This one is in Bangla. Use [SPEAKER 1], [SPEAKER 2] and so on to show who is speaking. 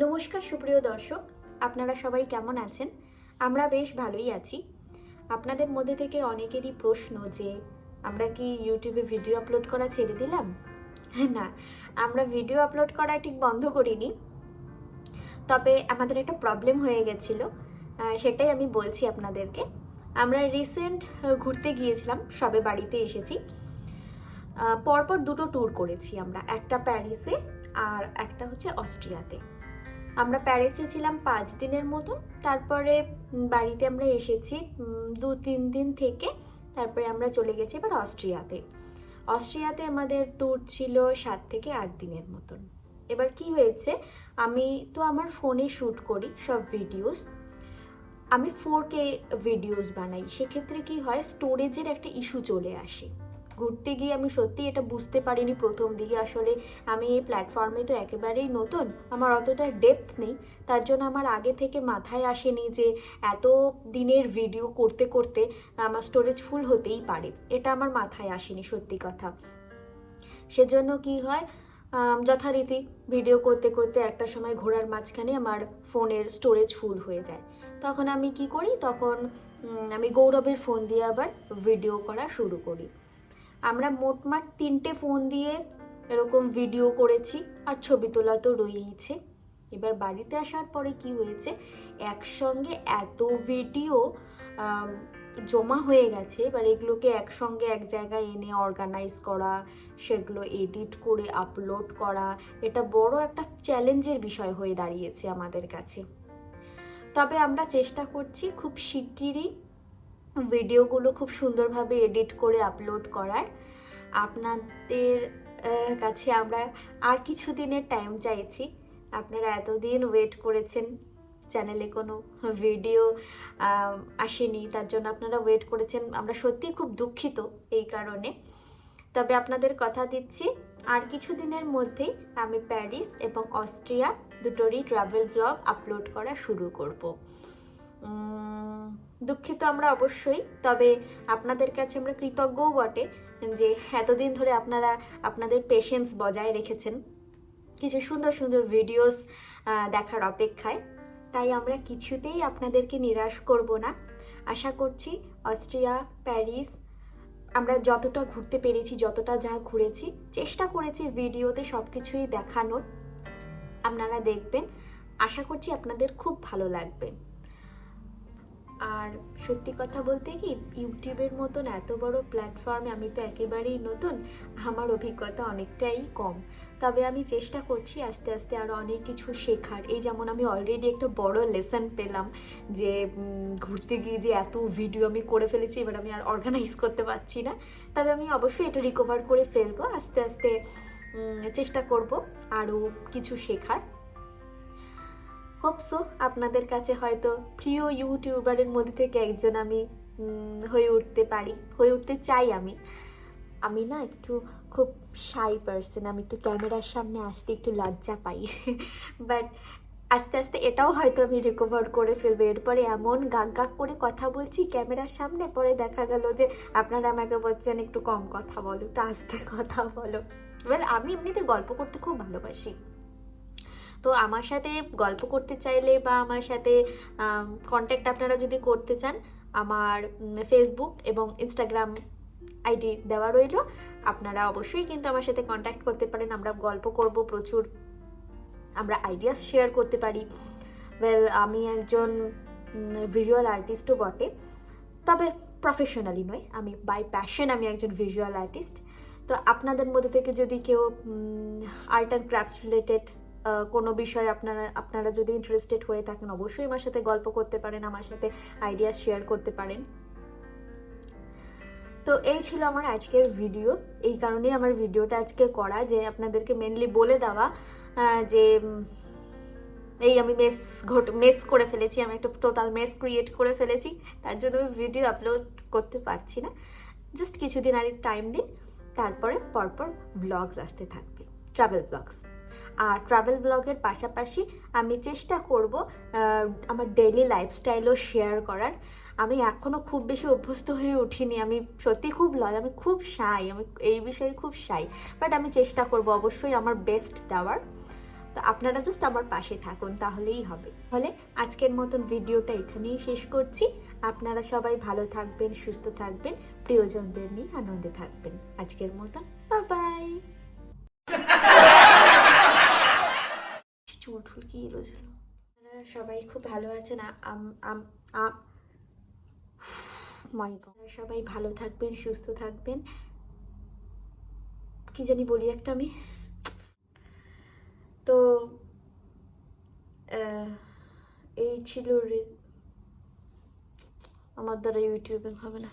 [SPEAKER 1] নমস্কার, সুপ্রিয় দর্শক। আপনারা সবাই কেমন আছেন? আমরা বেশ ভালোই আছি। আপনাদের মধ্যে থেকে অনেকেরই প্রশ্ন যে, আমরা কি ইউটিউবে ভিডিও আপলোড করা ছেড়ে দিলাম? না, আমরা ভিডিও আপলোড করা ঠিক বন্ধ করিনি। তবে আমাদের একটা প্রবলেম হয়ে গেছিল। সেটাই আমি বলছি আপনাদেরকে। আমরা রিসেন্ট ঘুরতে গিয়েছিলাম, সবে বাড়িতে এসেছি। পরপর দুটো ট্যুর করেছি আমরা। একটা প্যারিসে আর একটা হচ্ছে অস্ট্রিয়াতে আমরা প্যারিসে ছিলাম পাঁচ দিনের মতন, তারপরে বাড়িতে আমরা এসেছি দু তিন দিন থেকে, তারপরে আমরা চলে গেছি এবার অস্ট্রিয়াতে। অস্ট্রিয়াতে আমাদের ট্যুর ছিল সাত থেকে আট দিনের মতন। এবার কি হয়েছে, আমি তো আমার ফোনে শ্যুট করি সব ভিডিওস আমি ফোর কে ভিডিওস বানাই, সেক্ষেত্রে কি হয় স্টোরেজের একটা ইস্যু চলে আসে। ঘুরতে গিয়ে আমি সত্যি এটা বুঝতে পারিনি প্রথম দিকে। আসলে আমি এই প্ল্যাটফর্মে তো একেবারেই নতুন, আমার অতটা ডেপথ নেই। তার জন্য আমার আগে থেকে মাথায় আসেনি যে এত দিনের ভিডিও করতে করতে আমার স্টোরেজ ফুল হতেই পারে। এটা আমার মাথায় আসেনি সত্যি কথা। সেজন্য কি হয় যথারীতি ভিডিও করতে করতে একটা সময় ঘোরার মাঝখানে আমার ফোনের স্টোরেজ ফুল হয়ে যায়। তখন আমি কি করি? তখন আমি গৌরবের ফোন দিয়ে আবার ভিডিও করা শুরু করি। আমরা মোটমাট তিনটে ফোন দিয়ে এরকম ভিডিও করেছি আর ছবি তোলা তো রয়েইছে। এবার বাড়িতে আসার পরে কি হয়েছে, একসঙ্গে এত ভিডিও জমা হয়ে গেছে। এবার এগুলোকে একসঙ্গে এক জায়গায় এনে অর্গানাইজ করা, সেগুলো এডিট করে আপলোড করা, এটা বড় একটা চ্যালেঞ্জের বিষয় হয়ে দাঁড়িয়েছে আমাদের কাছে। তবে আমরা চেষ্টা করছি খুব শিগগিরই ভিডিওগুলো খুব সুন্দরভাবে এডিট করে আপলোড করার। আপনাদের কাছে আমরা আর কিছু দিনের টাইম চাইছি। আপনারা এতদিন ওয়েট করেছেন চ্যানেলে কোনো ভিডিও আসেনি, তার জন্য আপনারা ওয়েট করেছেন। আমরা সত্যিই খুব দুঃখিত এই কারণে। তবে আপনাদের কথা দিচ্ছি, আর কিছু দিনের মধ্যেই আমি প্যারিস এবং অস্ট্রিয়া দুটোরই ট্রাভেল ব্লগ আপলোড করা শুরু করব। দুঃখিত আমরা অবশ্যই, তবে আপনাদের কাছে আমরা কৃতজ্ঞও বটে যে এতদিন ধরে আপনারা আপনাদের পেশেন্স বজায় রেখেছেন। কিছু সুন্দর সুন্দর ভিডিওস দেখার অপেক্ষায়। তাই আমরা কিছুতেই আপনাদেরকে নিরাশ করব না। আশা করছি অস্ট্রিয়া, প্যারিস, আমরা যতটা ঘুরতে পেরেছি, যতটা যা ঘুরেছি, চেষ্টা করেছি ভিডিওতে সব কিছুই দেখানোর। আপনারা দেখবেন। আশা করছি আপনাদের খুব ভালো লাগবে। আর সত্যি কথা বলতে কি, ইউটিউবের মতন এত বড় প্ল্যাটফর্মে আমি তো একেবারেই নতুন, আমার অভিজ্ঞতা অনেকটাই কম। তবে আমি চেষ্টা করছি আস্তে আস্তে আরও অনেক কিছু শেখার। এই যেমন আমি অলরেডি একটা বড় লেসন পেলাম যে ঘুরতে গিয়ে যে এত ভিডিও আমি করে ফেলেছি, এবার আমি আর অর্গানাইজ করতে পারছি না। তবে আমি অবশ্যই এটা রিকভার করে ফেলব, আস্তে আস্তে চেষ্টা করব আরও কিছু শেখার। হোপসো আপনাদের কাছে হয়তো প্রিয় ইউটিউবারের মধ্যে থেকে একজন আমি হয়ে উঠতে পারি, হয়ে উঠতে চাই আমি। আমি না একটু খুব শাই পার্সন আমি একটু ক্যামেরার সামনে আসতে একটু লজ্জা পাই। বাট আস্তে আস্তে এটাও হয়তো আমি রিকভার করে ফেলব। এরপরে এমন গাক গাক করে কথা বলছি, ক্যামেরার সামনে পরে দেখা গেল যে আপনারা আমাকে বলছেন একটু কম কথা বলো, একটু আস্তে কথা বলো। এবার আমি এমনিতে গল্প করতে খুব ভালোবাসি। তো আমার সাথে গল্প করতে চাইলে বা আমার সাথে কন্ট্যাক্ট আপনারা যদি করতে চান, আমার ফেসবুক এবং ইনস্টাগ্রাম আইডি দেওয়া রইল। আপনারা অবশ্যই কিন্তু আমার সাথে কন্ট্যাক্ট করতে পারেন। আমরা গল্প করব প্রচুর। আমরা আইডিয়াস শেয়ার করতে পারি। ওয়েল আমি একজন ভিজুয়াল আর্টিস্টও বটে। তবে প্রফেশনালি নয়। আমি বাই প্যাশন আমি একজন ভিজুয়াল আর্টিস্ট তো আপনাদের মধ্যে থেকে যদি কেউ আর্ট অ্যান্ড ক্রাফটস রিলেটেড কোনো বিষয়ে আপনারা আপনারা যদি ইন্টারেস্টেড হয়ে থাকেন, অবশ্যই আমার সাথে গল্প করতে পারেন, আমার সাথে আইডিয়াস শেয়ার করতে পারেন। তো এই ছিল আমার আজকের ভিডিও এই কারণেই আমার ভিডিওটা আজকে করা, যে আপনাদেরকে মেনলি বলে দেওয়া যে এই আমি মেস ঘট মেস করে ফেলেছি, আমি একটা টোটাল মেস ক্রিয়েট করে ফেলেছি, তার জন্য আমি ভিডিও আপলোড করতে পারছি না। জাস্ট কিছুদিন আর টাইম দিন, তারপরে পরপর ব্লগস আসতে থাকবে ট্রাভেল ব্লগস আর ট্রাভেল ব্লগের পাশাপাশি আমি চেষ্টা করব আমার ডেইলি লাইফস্টাইলও শেয়ার করার। আমি এখনও খুব বেশি অভ্যস্ত হয়ে উঠিনি। আমি সত্যি খুব লয় আমি খুব সাই আমি এই বিষয়ে খুব সাই বাট আমি চেষ্টা করব অবশ্যই আমার বেস্ট দেওয়ার। তো আপনারা জাস্ট আমার পাশে থাকুন, তাহলেই হবে। ফলে আজকের মতন ভিডিওটা এখানেই শেষ করছি। আপনারা সবাই ভালো থাকবেন, সুস্থ থাকবেন, প্রিয়জনদের নিয়ে আনন্দে থাকবেন। আজকের মতন বাই কি এলো ছিল সবাই খুব ভালো আছেন সবাই ভালো থাকবেন, সুস্থ থাকবেন। কি জানি বলি একটা আমি। তো এই ছিল আমার দ্বারা ইউটিউবে হবে না।